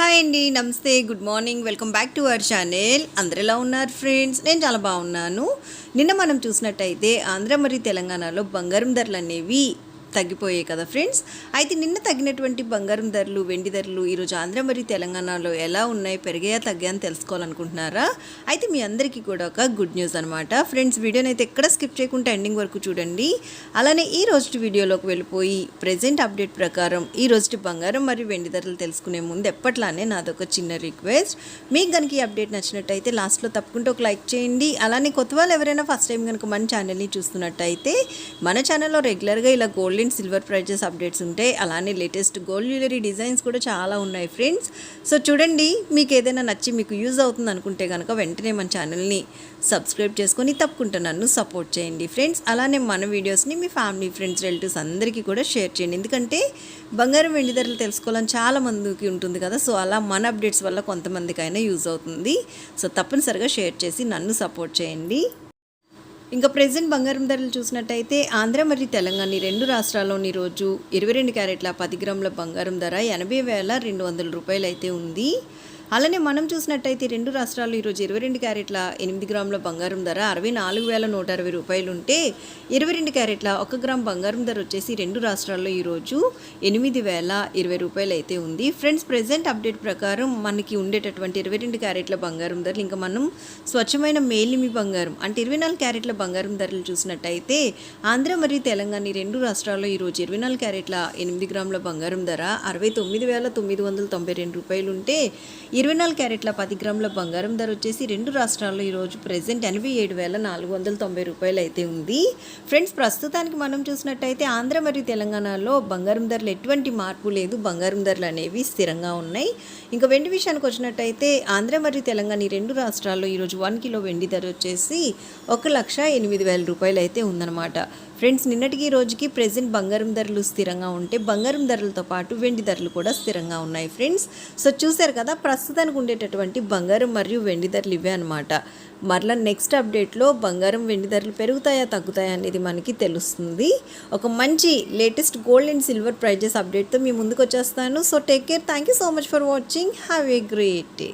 Hi అండి నమస్తే good morning welcome back to our channel. అందరు ఎలా ఉన్నారు ఫ్రెండ్స్? నేను చాలా బాగున్నాను. నిన్న మనం చూసినట్టయితే ఆంధ్ర మరియు తెలంగాణలో బంగారం ధరలు అనేవి తగ్గిపోయాయి కదా ఫ్రెండ్స్. అయితే నిన్న తగ్గినటువంటి బంగారం ధరలు వెండి ధరలు ఈరోజు ఆంధ్ర మరియు తెలంగాణలో ఎలా ఉన్నాయి పెరిగాయా తగ్గాయా అని తెలుసుకోవాలనుకుంటున్నారా? అయితే మీ అందరికీ కూడా ఒక గుడ్ న్యూస్ అనమాట ఫ్రెండ్స్ వీడియోని అయితే ఎక్కడ స్కిప్ చేయకుండా ఎండింగ్ వరకు చూడండి. అలానే ఈ రోజు వీడియోలోకి వెళ్ళిపోయి ప్రజెంట్ అప్డేట్ ప్రకారం ఈ రోజు బంగారం మరియు వెండి ధరలు తెలుసుకునే ముందు ఎప్పట్లానే నాదొక చిన్న రిక్వెస్ట్. మీకు కనుక ఈ అప్డేట్ నచ్చినట్టయితే లాస్ట్లో తప్పకుండా ఒక లైక్ చేయండి. అలానే కొత్త వాళ్ళు ఎవరైనా ఫస్ట్ టైం కనుక మన ఛానల్ని చూస్తున్నట్టయితే మన ఛానల్లో రెగ్యులర్గా ఇలా gold and silver prices updates ఉంటాయి అలానే లేటెస్ట్ గోల్డ్ జ్యువెలరీ డిజైన్స్ కూడా చాలా ఉన్నాయి ఫ్రెండ్స్ సో చూడండి మీకు ఏదైనా నచ్చి మీకు యూజ్ అవుతుంది అనుకుంటే కనుక వెంటనే మన ఛానల్ని సబ్స్క్రైబ్ చేసుకొని తప్పకుండా నన్ను సపోర్ట్ చేయండి ఫ్రెండ్స్ అలానే మన వీడియోస్ని మీ ఫ్యామిలీ ఫ్రెండ్స్ రిలేటివ్స్ అందరికీ కూడా షేర్ చేయండి. ఎందుకంటే బంగారం వెండి ధరలు తెలుసుకోవాలని చాలా మందికి ఉంటుంది కదా. సో అలా మన అప్డేట్స్ వల్ల కొంతమందికైనా యూజ్ అవుతుంది. సో తప్పనిసరిగా షేర్ చేసి నన్ను సపోర్ట్ చేయండి. ఇంకా ప్రెసెంట్ బంగారం ధరలు చూసినట్టయితే ఆంధ్ర మరియు తెలంగాణ రెండు రాష్ట్రాల్లోని రోజు ఇరవై రెండు క్యారెట్ల పది గ్రాముల బంగారం ధర ఎనభై వేల రెండు వందల రూపాయలు అయితే ఉంది. అలానే మనం చూసినట్టయితే రెండు రాష్ట్రాల్లో ఈరోజు ఇరవై రెండు క్యారెట్ల ఎనిమిది గ్రాముల బంగారం ధర అరవై నాలుగు వేల నూట అరవై రూపాయలు ఉంటే ఇరవై రెండు క్యారెట్ల ఒక గ్రామ్ బంగారం ధర వచ్చేసి రెండు రాష్ట్రాల్లో ఈరోజు ఎనిమిది వేల ఇరవై రూపాయలు అయితే ఉంది. ఫ్రెండ్స్ ప్రెసెంట్ అప్డేట్ ప్రకారం మనకి ఉండేటటువంటి ఇరవై రెండు క్యారెట్ల బంగారం ధరలు ఇంకా మనం స్వచ్ఛమైన మేలిమి బంగారం అంటే ఇరవై నాలుగు క్యారెట్ల బంగారం ధరలు చూసినట్టయితే ఆంధ్ర మరియు తెలంగాణ రెండు రాష్ట్రాల్లో ఈరోజు ఇరవై నాలుగు క్యారెట్ల ఎనిమిది గ్రాముల బంగారం ధర అరవై తొమ్మిది వేల తొమ్మిది వందల తొంభై రెండు రూపాయలు ఉంటే ఇరవై నాలుగు క్యారెట్ల పది గ్రాముల బంగారం ధర వచ్చేసి రెండు రాష్ట్రాల్లో ఈరోజు ప్రెసెంట్ ఎనభై ఏడు వేల నాలుగు వందల తొంభై రూపాయలు అయితే ఉంది. ఫ్రెండ్స్ ప్రస్తుతానికి మనం చూసినట్టయితే ఆంధ్ర మరియు తెలంగాణలో బంగారం ధరలు ఎటువంటి మార్పు లేదు. బంగారం ధరలు అనేవి స్థిరంగా ఉన్నాయి. ఇంకా వెండి విషయానికి వచ్చినట్టయితే ఆంధ్ర మరియు తెలంగాణ ఈ రెండు రాష్ట్రాల్లో ఈరోజు వన్ కిలో వెండి ధర వచ్చేసి ఒక లక్ష ఎనిమిది వేల రూపాయలు అయితే ఉందన్నమాట. ఫ్రెండ్స్ నిన్నటికి రోజుకి ప్రెసెంట్ బంగారం ధరలు స్థిరంగా ఉంటే బంగారం ధరలతో పాటు వెండి ధరలు కూడా స్థిరంగా ఉన్నాయి ఫ్రెండ్స్. సో చూశారు కదా ప్రస్తుతానికి ఉండేటటువంటి బంగారం మరియు వెండి ధరలు ఇవే అనమాట మరలా నెక్స్ట్ అప్డేట్లో బంగారం వెండి ధరలు పెరుగుతాయా తగ్గుతాయా అనేది మనకి తెలుస్తుంది. ఒక మంచి latest gold and silver prices అప్డేట్తో మీ ముందుకు వచ్చేస్తాను. So take care thank you so much for watching have a great day